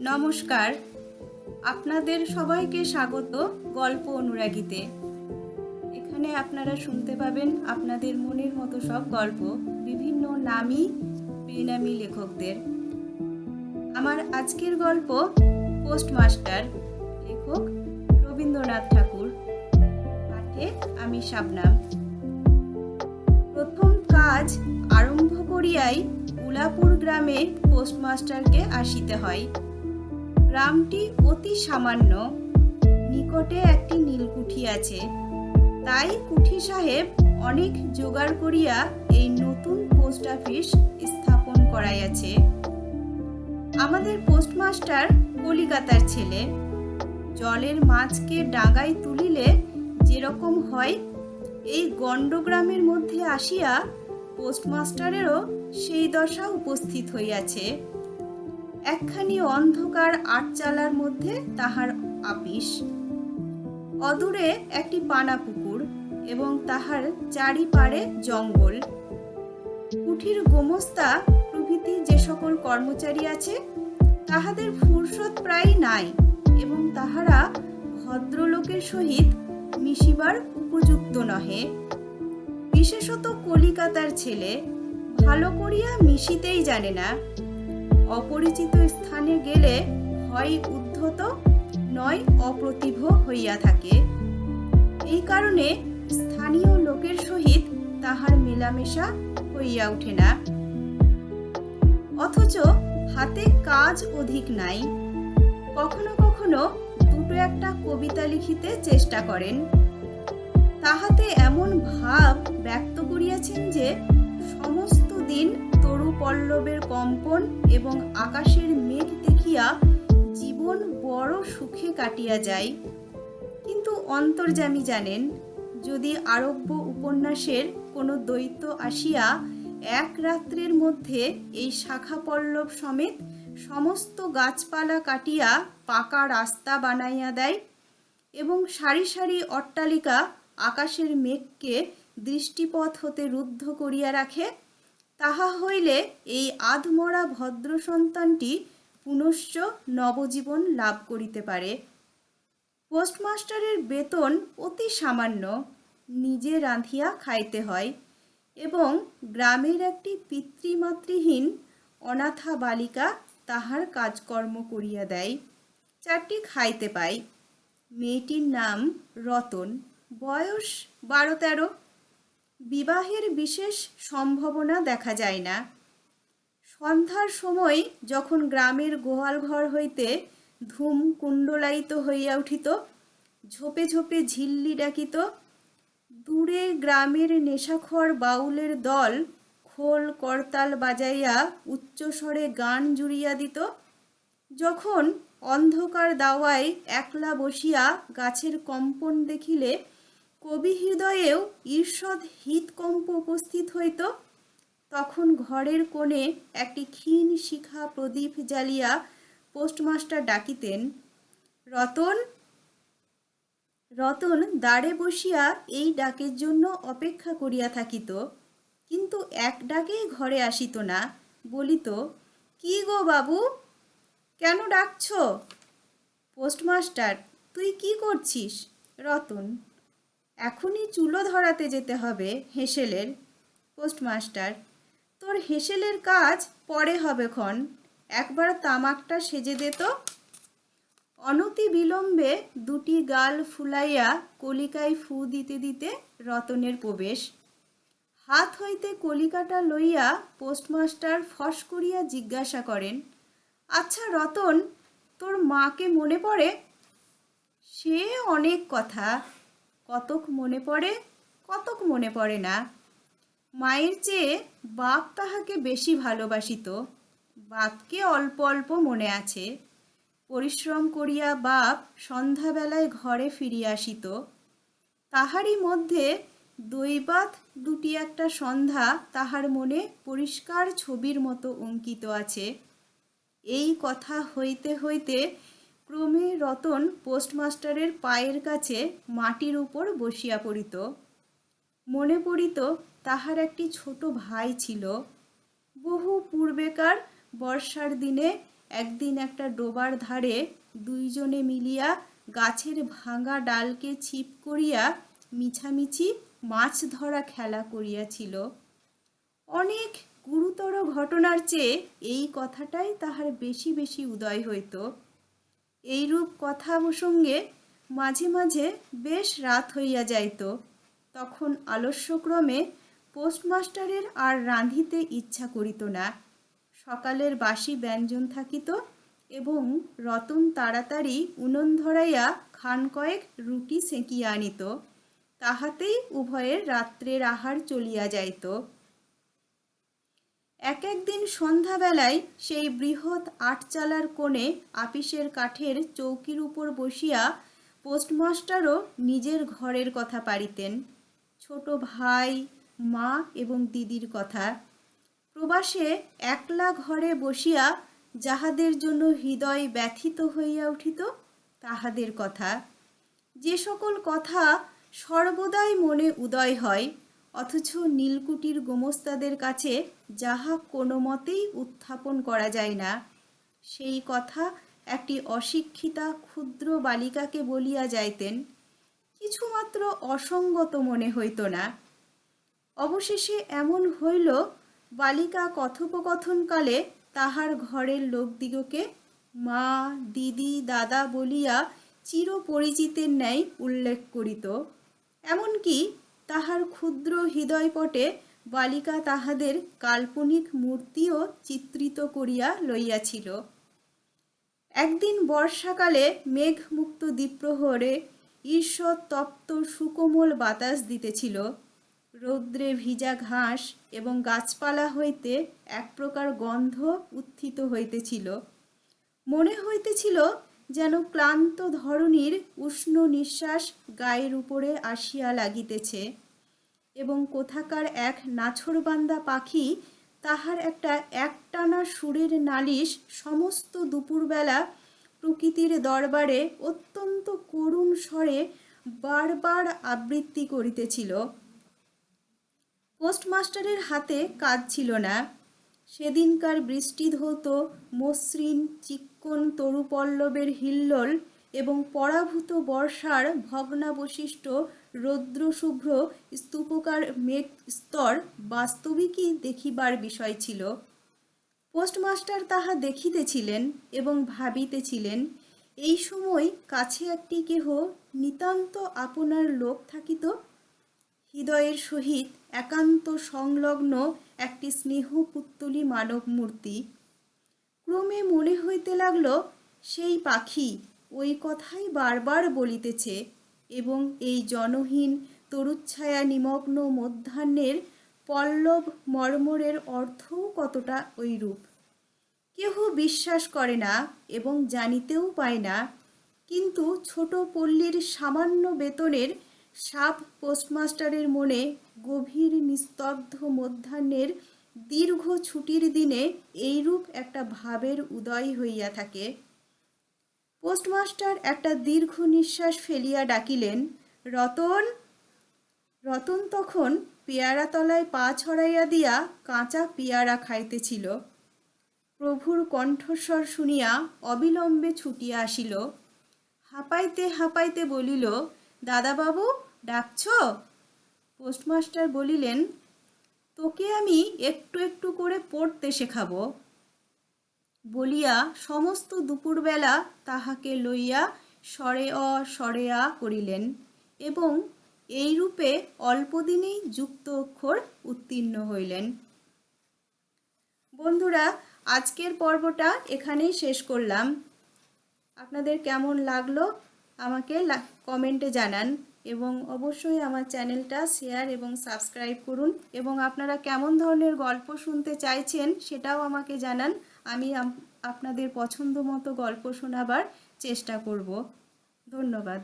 নমস্কার। আপনাদের সবাইকে স্বাগত গল্প অনুরাগীতে। এখানে আপনারা শুনতে পাবেন আপনাদের মনের মতো সব গল্প, বিভিন্ন নামী, বেনামি লেখকদের। আমার আজকের গল্প পোস্টমাস্টার লেখক রবীন্দ্রনাথ ঠাকুর। পাঠে আমি শাবনাম। প্রথম কাজ আরম্ভ করিয়াই উলাপুর গ্রামে পোস্টমাস্টারকে আসিতে হয়। গ্রামটি অতি সামান্য। নিকটে একটি নীলকুঠি আছে। তাই কুঠি সাহেব অনেক জোগাড় করিয়া এই নতুন পোস্ট অফিস স্থাপন করাইয়াছে। আমাদের পোস্টমাস্টার কলিকাতার ছেলে। জলের মাছকে ডাঙায় তুলিলে যেরকম হয়, এই গণ্ডগ্রামের মধ্যে আসিয়া পোস্টমাস্টারেরও সেই দশা উপস্থিত হইয়াছে। একখানি অন্ধকার আটচালার মধ্যে তাহার আপিস। অদূরে একটি পানা পুকুর এবং তাহার চারিপাড়ে জঙ্গল। কুঠির গোমস্তা প্রভৃতি যে সকল কর্মচারী আছে, তাহাদের ফুরসত প্রায় নাই এবং তাহারা ভদ্রলোকের সহিত মিশিবার উপযুক্ত নহে। বিশেষত কলিকাতার ছেলে ভালো করিয়া মিশিতেই জানে না। অপরিচিত স্থানে গেলে হয় উদ্ধত নয়, অপ্রতিভ হইয়া থাকে। এই কারণে স্থানীয় লোকের সহিত তাহার মেলামেশা হইয়া ওঠে না। অথচ হাতে কাজ অধিক নাই। কখনো কখনো দুটো একটা কবিতা লিখিতে চেষ্টা করেন। তাহাতে এমন ভাব ব্যক্ত করিয়াছেন যে সমস্ত দিন তরু পল্লবের কম্পন এবং আকাশের মেঘ দেখিয়া জীবন বড় সুখে কাটিয়া যায়। কিন্তু অন্তর্যামী জানেন, যদি আরব্য উপন্যাসের কোনো দৈত্য আসিয়া এক রাত্রের মধ্যে এই শাখা পল্লব সমেত সমস্ত গাছপালা কাটিয়া পাকা রাস্তা বানাইয়া দেয় এবং সারি সারি অট্টালিকা আকাশের মেঘকে দৃষ্টিপথ হতে রুদ্ধ করিয়া রাখে তাহা হইলে এই আধমরা ভদ্র সন্তানটি পুনশ্চ নবজীবন লাভ করিতে পারে। পোস্টমাস্টারের বেতন অতি সামান্য, নিজে রাঁধিয়া খাইতে হয় এবং গ্রামের একটি পিতৃমাতৃহীন অনাথা বালিকা তাহার কাজকর্ম করিয়া দেয়, চারটি খাইতে পায়। মেয়েটির নাম রতন, বয়স বারো তেরো। বিবাহের বিশেষ সম্ভাবনা দেখা যায় না। সন্ধ্যার সময় যখন গ্রামের গোয়াল ঘর হইতে ধূম কুণ্ডলায়িত হইয়া উঠিত, ঝোপে ঝোপে ঝিল্লি ডাকিত, দূরে গ্রামের নেশাখর বাউলের দল খোল করতাল বাজাইয়া উচ্চস্বরে গান জুড়িয়া দিত, যখন অন্ধকার দাওয়ায় একলা বসিয়া গাছের কম্পন দেখিলে কবি হৃদয়েও ঈর্ষদ হৃৎকম্প উপস্থিত হইত, তখন ঘরের কোণে একটি ক্ষীণ শিখা প্রদীপ জ্বালিয়া পোস্টমাস্টার ডাকিতেন, রতন রতন দাঁড়ে বসিয়া এই ডাকের জন্য অপেক্ষা করিয়া থাকিত, কিন্তু এক ডাকেই ঘরে আসিত না, বলিত, কি গো বাবু, কেন ডাকছ? পোস্টমাস্টার, তুই কি করছিস? রতন এখনই চুলো ধরাতে যেতে হবে হেসেলের। পোস্টমাস্টার, তোর হেসেলের কাজ পরে হবে ক্ষণ। একবার তামাকটা সেজে দে তো। অনতি বিলম্বে দুটি গাল ফুলাইয়া কলিকায় ফু দিতে দিতে রতনের প্রবেশ। হাত হইতে কলিকাটা লইয়া পোস্টমাস্টার ফস করিয়া জিজ্ঞাসা করেন আচ্ছা রতন, তোর মাকে মনে পড়ে? সে অনেক কথা। কতক মনে পড়ে? কতক মনে পড়ে না। মায়ের চেয়ে বাপ তাহাকে বেশি ভালোবাসিত। বাপকে অল্প অল্প মনে আছে। পরিশ্রম করিয়া বাপ সন্ধ্যাবেলায় ঘরে ফিরিয়া আসিত। তাহারই মধ্যে দৈবাত দুটি একটা সন্ধ্যা তাহার মনে পরিষ্কার ছবির মতো অঙ্কিত আছে। এই কথা হইতে হইতে ক্রমে রতন পোস্টমাস্টারের পায়ের কাছে মাটির উপর বসিয়া পড়িত। মনে পড়িত তাহার একটি ছোট ভাই ছিল। বহু পূর্বেকার বর্ষার দিনে একদিন একটা ডোবার ধারে দুইজনে মিলিয়া গাছের ভাঙা ডালকে ছিপ করিয়া মিছামিছি মাছ ধরা খেলা করিয়াছিল। অনেক গুরুতর ঘটনার চেয়ে এই কথাটাই তাহার বেশি বেশি উদয় হইত। এইরূপ কথা প্রসঙ্গে মাঝে মাঝে বেশ রাত হইয়া যাইত। তখন আলস্যক্রমে পোস্টমাস্টারের আর রাঁধিতে ইচ্ছা করিত না। সকালের বাসি ব্যঞ্জন থাকিত এবং রতন তাড়াতাড়ি উনন ধরাইয়া খান কয়েক রুটি সেঁকিয়া আনিত। তাহাতেই উভয়ের রাত্রের আহার চলিয়া যাইত। এক একদিন সন্ধ্যাবেলায় সেই বৃহৎ আটচালার কোণে আপিসের কাঠের চৌকির উপর বসিয়া পোস্টমাস্টারও নিজের ঘরের কথা পারিতেন। ছোট ভাই, মা এবং দিদির কথা। প্রবাসে একলা ঘরে বসিয়া যাহাদের জন্য হৃদয় ব্যথিত হইয়া উঠিত, তাহাদের কথা। যে সকল কথা সর্বদাই মনে উদয় হয় অথচ নীলকুটির গোমস্তাদের কাছে যাহা কোনো মতেই উত্থাপন করা যায় না। সেই কথা একটি অশিক্ষিতা ক্ষুদ্র বালিকাকে বলিয়া যাইতেন, কিছুমাত্র অসঙ্গত মনে হইত না। অবশেষে এমন হইল, বালিকা কথোপকথনকালে তাহার ঘরের লোকদিগকে, মা, দিদি, দাদা বলিয়া চিরপরিচিতের ন্যায় উল্লেখ করিত। এমনকি তাহার ক্ষুদ্র হৃদয়পটে বালিকা তাহাদের কাল্পনিক মূর্তিও চিত্রিত করিয়া লইয়াছিল। একদিন বর্ষাকালে মেঘমুক্ত দ্বীপ্রহরে ঈশ্বর তপ্ত সুকোমল বাতাস দিতেছিল। রৌদ্রে ভিজা ঘাস এবং গাছপালা হইতে এক প্রকার গন্ধ উত্থিত হইতেছিল। মনে হইতেছিল যেন ক্লান্ত ধরণীর উষ্ণ নিঃশ্বাস গায়ের উপরে আসিয়া লাগিতেছে এবং কোথাকার এক নাছরবান্দা পাখি তাহার একটা একটানা সুরের নালিশ সমস্ত দুপুরবেলা প্রকৃতির দরবারে অত্যন্ত করুণ স্বরে বারবার আবৃত্তি করিতেছিল। পোস্টমাস্টারের হাতে কাজ ছিল না। সেদিনকার বৃষ্টি ধৌত মসৃণ চিক্কন তরুপল্লবের হিল্লোল এবং পরাভূত বর্ষার ভগ্নাবশিষ্ট রৌদ্রশুভ্র স্তূপকার মেঘ স্তর বাস্তবিকই দেখিবার বিষয় ছিল। পোস্টমাস্টার তাহা দেখিতেছিলেন এবং ভাবিতেছিলেন, এই সময় কাছে একটি কেহ নিতান্ত আপনার লোক থাকিত? হৃদয়ের সহিত একান্ত সংলগ্ন একটি স্নেহপুত্তলি মানব মূর্তি ক্রমে মনে হইতে লাগল, সেই পাখি ওই কথাই বারবার বলিতেছে এবং এই জনহীন তরুচ্ছায়া নিমগ্ন মধ্যাহ্নের পল্লব মর্মরের অর্থও কতটা ওইরূপ কেহ বিশ্বাস করে না এবং জানিতেও পায় না, কিন্তু ছোট পল্লীর সামান্য বেতনের সাব পোস্টমাস্টারের মনে গভীর নিস্তব্ধ মধ্যাহ্নের দীর্ঘ ছুটির দিনে এইরূপ একটা ভাবের উদয় হইয়া থাকে। পোস্টমাস্টার একটা দীর্ঘ নিঃশ্বাস ফেলিয়া ডাকিলেন, রতন রতন তখন পেয়ারা তলায় পা ছড়াইয়া দিয়া কাঁচা পেয়ারা খাইতেছিল। প্রভুর কণ্ঠস্বর শুনিয়া অবিলম্বে ছুটিয়া আসিল। হাঁপাইতে হাঁপাইতে বলিল, দাদাবাবু, ডাকছ? পোস্টমাস্টার বলিলেন তোকে আমি একটু একটু করে পড়তে শেখাবো। বলিয়া সমস্ত দুপুরবেলা তাহাকে লইয়া সরে অ, সরে আ করিলেন এবং এইরূপে অল্পদিনেই যুক্ত অক্ষর উত্তীর্ণ হইলেন। বন্ধুরা, আজকের পর্বটা এখানেই শেষ করলাম। আপনাদের কেমন লাগল আমাকে কমেন্টে জানান। এবং অবশ্যই আমার চ্যানেলটা শেয়ার এবং সাবস্ক্রাইব করুন এবং আপনারা কেমন ধরনের গল্প শুনতে চাইছেন সেটাও আমাকে জানান। আমি আপনাদের পছন্দ মতো গল্প শোনাবার চেষ্টা করব। ধন্যবাদ।